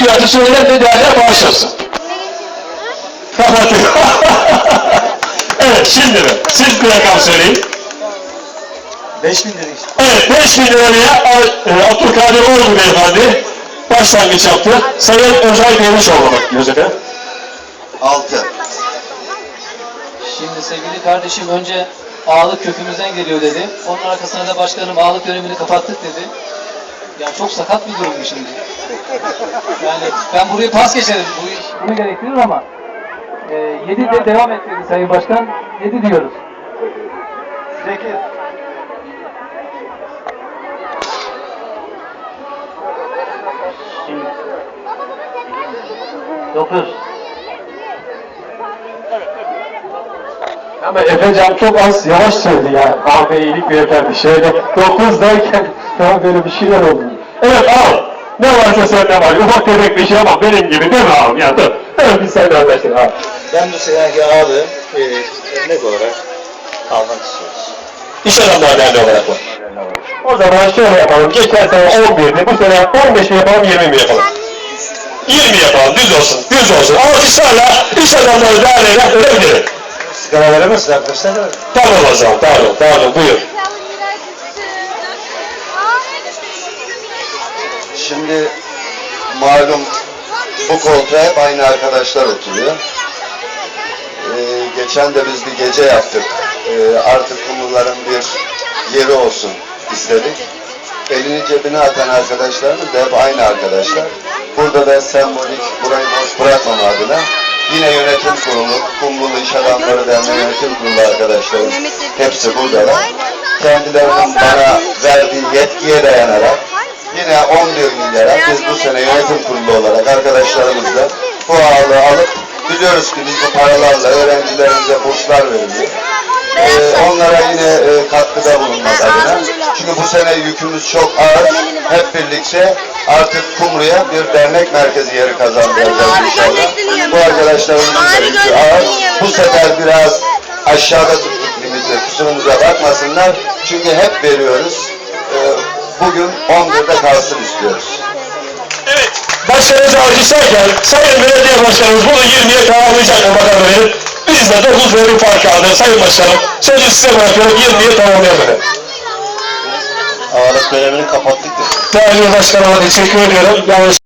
fiyatı söyler ve değerler bağışlasın. Kapatıyor. evet şimdi mi? Siz bir rakam söyleyin. 5000 lira işte. Evet 5 bin liraya e, Abdülkadir Oğlu beyefendi başlangıç yaptı. Sayın Özay Demirçoğlu bekliyoruz efendim. 6. Şimdi sevgili kardeşim önce ağalık kökümüzden geliyor dedi. Onun arkasına da başkanım ağalık dönemini kapattık dedi. Yani çok sakat bir durum şimdi. Yani ben burayı pas geçerim. Bu bunu gerektirir ama e, 7 de devam et dedi Sayın Başkan. 7 diyoruz. 8. Dokuz. Ama Efecan çok az yavaş söyledi ya. Kahve iyilik beyefendi. Şeyde 9 derken ya böyle bir şeyler oldu. Evet al. Ne varsa sende var. Ufak tefek bir şey ama benim gibi değil mi abi? Ya dur. Evet biz seninle anlaştık abi. Ben bu seneki abi e, örnek olarak almak istiyoruz. İş adamlar derneği olarak mı? O zaman şöyle yapalım. Geçen sene 11'di. Bu sene 15 mi yapalım 20 mi yapalım? 20 yapalım. Düz olsun. Düz olsun. Alkışlarla iş adamları derneğine ölebilirim. Sigara veremezsin arkadaşlar da. Tamam o zaman. Pardon. Pardon. Buyur. Şimdi malum bu koltuğa hep aynı arkadaşlar oturuyor. Ee, geçen de biz bir gece yaptık. Ee, artık kumruların bir yeri olsun istedik. Elini cebine atan arkadaşlarımız da hep aynı arkadaşlar. Burada da sembolik burayı boş bırakmam adına yine yönetim kurulu, Kumrulu İş Adamları Derneği Yönetim Kurulu arkadaşlarım hepsi buradalar. Kendilerinin bana verdiği yetkiye dayanarak yine 11 milyara biz bu sene yönetim kurulu olarak arkadaşlarımızla bu ağırlığı alıp biliyoruz ki biz bu paralarla öğrencilerimize burslar veriliyor. Ee, onlara yine e, katkıda bulunmak adına. Çünkü bu sene yükümüz çok ağır. Hep birlikte artık Kumru'ya bir dernek merkezi yeri kazandıracağız inşallah. Bu arkadaşlarımızın da yükü ağır. Bu sefer biraz aşağıda tuttuk limiti. Kusurumuza bakmasınlar. Çünkü hep veriyoruz. Ee, bugün 11'de kalsın istiyoruz. Evet. Başkanımızı alkışlarken Sayın Belediye Başkanımız bunu 20'ye tamamlayacak mı bakalım benim. Biz de 9 verim fark aldık Sayın Başkanım. Sözü size bırakıyorum 20'ye tamamlayalım. Ağırlık dönemini kapattık. Değerli Başkanıma teşekkür ediyorum. Yanlış